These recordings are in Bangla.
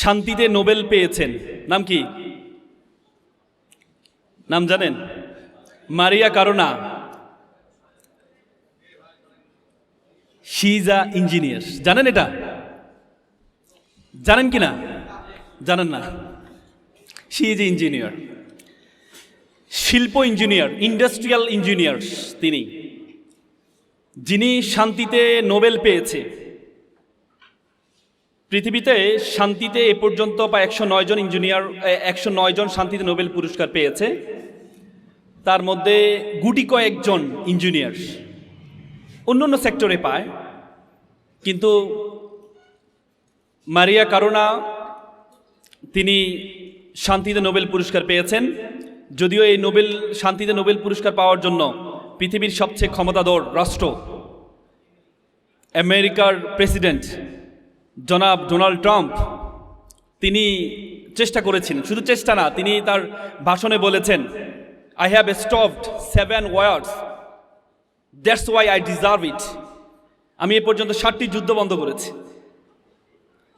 শান্তিতে নোবেল পেয়েছেন। নাম কি? নাম জানেন? Maria Corina. She is a engineer জানেন এটা? জানেন কি না? জানেন না। She is engineer. শিল্প ইঞ্জিনিয়ার, ইন্ডাস্ট্রিয়াল ইঞ্জিনিয়ার তিনি। যিনি শান্তিতে নোবেল পেয়েছে। পৃথিবীতে শান্তিতে এ পর্যন্ত বা একশো নয় জন ইঞ্জিনিয়ার একশো নয় জন শান্তিতে নোবেল পুরস্কার পেয়েছে। তার মধ্যে গুটি কয়েকজন ইঞ্জিনিয়ার অন্য অন্য সেক্টরে পায়। কিন্তু মারিয়া কারোনা, তিনি শান্তিতে নোবেল পুরস্কার পেয়েছেন। যদিও এই নোবেল, শান্তিতে নোবেল পুরস্কার পাওয়ার জন্য পৃথিবীর সবচেয়ে ক্ষমতাধর রাষ্ট্র আমেরিকার প্রেসিডেন্ট জনাব ডোনাল্ড ট্রাম্প, তিনি চেষ্টা করেছেন, শুধু চেষ্টা না, তিনি তার ভাষণে বলেছেন I have stopped seven wars that's why I deserve it আমি এ পর্যন্ত ষাটটি যুদ্ধ বন্ধ করেছি।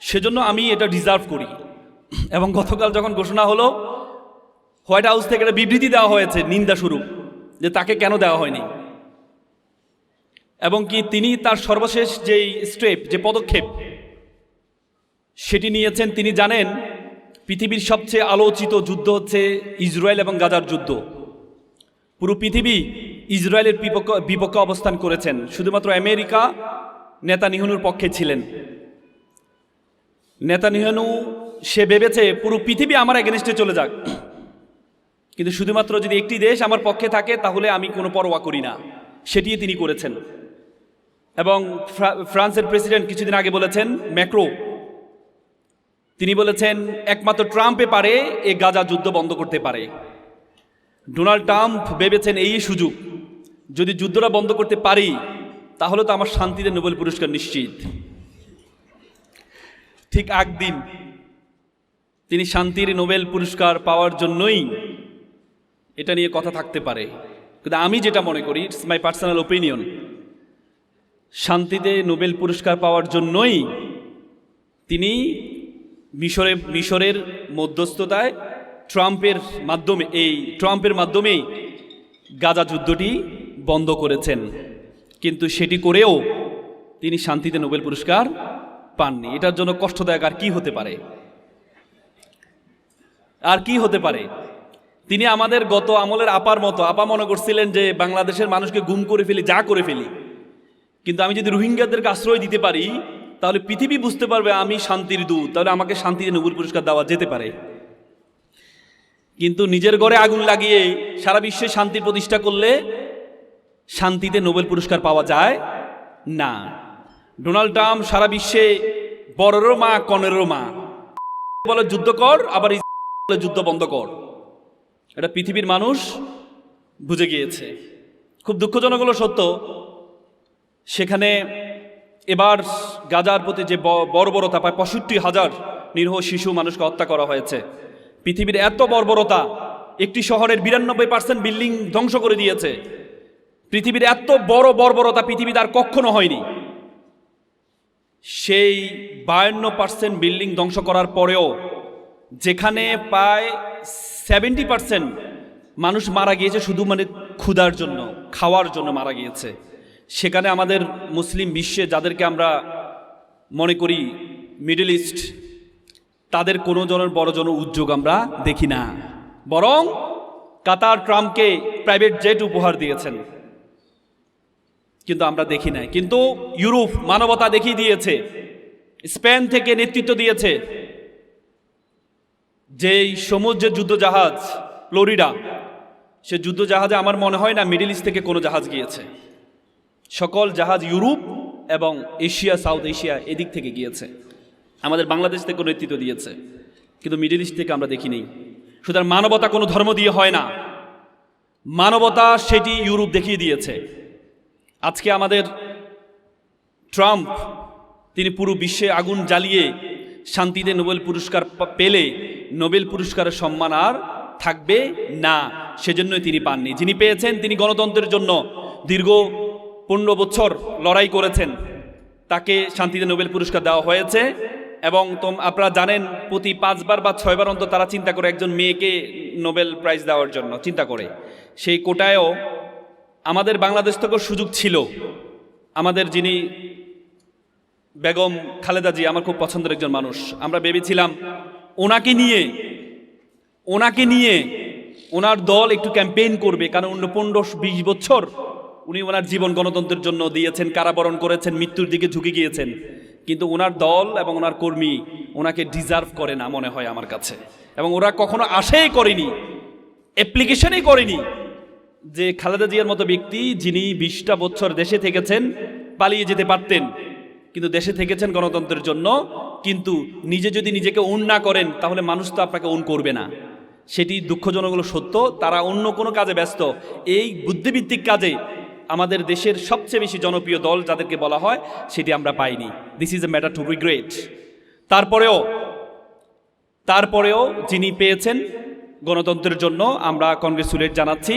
সেজন্য আমি এটা ডিজার্ভ করি। এবং গতকাল যখন ঘোষণা হলো, হোয়াইট হাউস থেকে একটা বিবৃতি দেওয়া হয়েছে, নিন্দা শুরু, যে তাকে কেন দেওয়া হয়নি। এবং কি তিনি তার সর্বশেষ যেই স্টেপ, যে পদক্ষেপ সেটি নিয়েছেন তিনি জানেন, পৃথিবীর সবচেয়ে আলোচিত যুদ্ধ হচ্ছে ইসরায়েল এবং গাজার যুদ্ধ। পুরো পৃথিবী ইসরায়েলের বিপক্ষ, বিপক্ষে অবস্থান করেছেন। শুধুমাত্র আমেরিকা নেতা নিহনুর পক্ষে ছিলেন। নেতা নিহনু সে ভেবেছে, পুরো পৃথিবী আমার এগেনস্টে চলে যাক। কিন্তু শুধুমাত্র যদি একটি দেশ আমার পক্ষে থাকে, তাহলে আমি কোনো পরোয়া করি না। সেটি তিনি করেছেন। এবং ফ্রান্সের প্রেসিডেন্ট কিছুদিন আগে বলেছেন, ম্যাক্রো তিনি বলেছেন, একমাত্র ট্রাম্পে পারে, এ গাজা যুদ্ধ বন্ধ করতে পারে। ডোনাল্ড ট্রাম্প ভেবেছেন এই সুযোগ, যদি যুদ্ধটা বন্ধ করতে পারি, তাহলে তো আমার শান্তিতে নোবেল পুরস্কার নিশ্চিত। ঠিক একদিন তিনি শান্তির নোবেল পুরস্কার পাওয়ার জন্যই এটা নিয়ে কথা থাকতে পারে। কিন্তু আমি যেটা মনে করি, ইটস মাই পার্সোনাল ওপিনিয়ন, শান্তিতে নোবেল পুরস্কার পাওয়ার জন্যই তিনি মিশরে, মিশরের মধ্যস্থতায় ট্রাম্পের মাধ্যমে, এই ট্রাম্পের মাধ্যমেই গাজা যুদ্ধটি বন্ধ করেছেন। কিন্তু সেটি করেও তিনি শান্তিতে নোবেল পুরস্কার পাননি। এটার জন্য কষ্টদায়ক আর কি হতে পারে? আর কি হতে পারে? তিনি আমাদের গত আমলের আপার মতো, আপা মনে করছিলেন যে বাংলাদেশের মানুষকে গুম করে ফেলি, যা করে ফেলি। কিন্তু আমি যদি রোহিঙ্গাদেরকে আশ্রয় দিতে পারি তাহলে পৃথিবী বুঝতে পারবে আমি শান্তির দূত। তাহলে আমাকে শান্তিতে নোবেল পুরস্কার দেওয়া যেতে পারে। কিন্তু নিজের ঘরে আগুন লাগিয়ে সারা বিশ্বে শান্তি প্রতিষ্ঠা করলে শান্তিতে নোবেল পুরস্কার পাওয়া যায় না। ডোনাল্ড ট্রাম্প সারা বিশ্বে বড়েরও মা কনেরও মা। বলে যুদ্ধ কর, আবার বলে যুদ্ধ বন্ধ কর। এটা পৃথিবীর মানুষ বুঝে গিয়েছে। খুব দুঃখজনক হলো সত্য, সেখানে এবার গাজার প্রতি যে বর্বরতা, প্রায় পঁয়ষট্টি হাজার নিরীহ শিশু মানুষকে হত্যা করা হয়েছে। পৃথিবীর এত বর্বরতা, একটি শহরের বিরানব্বই পার্সেন্ট বিল্ডিং ধ্বংস করে দিয়েছে। পৃথিবীর এত বড় বর্বরতা পৃথিবীতে আর কখনো হয়নি। সেই বায়ান্ন পার্সেন্ট বিল্ডিং ধ্বংস করার পরেও যেখানে প্রায় সেভেন্টি পার্সেন্ট মানুষ মারা গিয়েছে, শুধু মানে ক্ষুধার জন্য, খাওয়ার জন্য মারা গিয়েছে। সেখানে আমাদের মুসলিম বিশ্বে যাদেরকে আমরা মনে করি মিডল ইস্ট তাদের কোনো জনের বড় জন উদ্যোগ আমরা দেখি না। বরং কাতার ট্রাম্পকে প্রাইভেট জেট উপহার দিয়েছেন। কিন্তু আমরা দেখি নাই। কিন্তু ইউরোপ মানবতা দেখিয়ে দিয়েছে, স্পেন থেকে নেতৃত্ব দিয়েছে যেই সমুদ্রের যুদ্ধজাহাজ, ফ্লোরিডা, সে যুদ্ধজাহাজে আমার মনে হয় না মিডল ইস্ট থেকে কোনো জাহাজ গিয়েছে। সকল জাহাজ ইউরোপ এবং এশিয়া, সাউথ এশিয়া এদিক থেকে গিয়েছে। আমাদের বাংলাদেশ থেকে নেতৃত্ব দিয়েছে, কিন্তু মিডল ইস্ট থেকে আমরা দেখিনি। সুতরাং মানবতা কোনো ধর্ম দিয়ে হয় না। মানবতা সেটি ইউরোপ দেখিয়ে দিয়েছে। আজকে আমাদের ট্রাম্প, তিনি পুরো বিশ্বে আগুন জ্বালিয়ে শান্তিতে নোবেল পুরস্কার পেলে নোবেল পুরস্কারের সম্মান আর থাকবে না, সেজন্যই তিনি পাননি। যিনি পেয়েছেন তিনি গণতন্ত্রের জন্য দীর্ঘ পনেরো বছর লড়াই করেছেন। তাকে শান্তিতে নোবেল পুরস্কার দেওয়া হয়েছে এবং তোম, আপনারা জানেন, প্রতি পাঁচবার বা ছয়বার অন্তর তারা চিন্তা করে একজন মেয়েকে নোবেল প্রাইজ দেওয়ার জন্য চিন্তা করে। সেই কোটায়ও আমাদের বাংলাদেশ থেকেও সুযোগ ছিল। আমাদের যিনি বেগম খালেদা জি, আমার খুব পছন্দের একজন মানুষ। আমরা ভেবেছিলাম, ওনাকে নিয়ে ওনাকে নিয়ে ওনার দল একটু ক্যাম্পেইন করবে, কারণ অন্য পনেরো, বিশ বছর উনি ওনার জীবন গণতন্ত্রের জন্য দিয়েছেন, কারাবরণ করেছেন, মৃত্যুর দিকে ঝুঁকে গিয়েছেন। কিন্তু ওনার দল এবং ওনার কর্মী ওনাকে ডিজার্ভ করে না মনে হয় আমার কাছে। এবং ওরা কখনো আশাই করেনি অ্যাপ্লিকেশনই করেনি যে খালেদা জিয়ার মতো ব্যক্তি যিনি বিশটা বছর দেশে থেকেছেন, পালিয়ে যেতে পারতেন, কিন্তু দেশে থেকেছেন গণতন্ত্রের জন্য, কিন্তু নিজে যদি নিজেকে উন না করেন, তাহলে মানুষ তো আপনাকে উন করবে না। সেটি দুঃখজনক সত্য, তারা অন্য কোনো কাজে ব্যস্ত। এই বুদ্ধিভিত্তিক কাজে আমাদের দেশের সবচেয়ে বেশি জনপ্রিয় দল যাদেরকে বলা হয়, সেটি আমরা পাইনি। This is a matter to regret তারপরেও তারপরেও যিনি পেয়েছেন গণতন্ত্রের জন্য, আমরা কংগ্রেচুলেট জানাচ্ছি।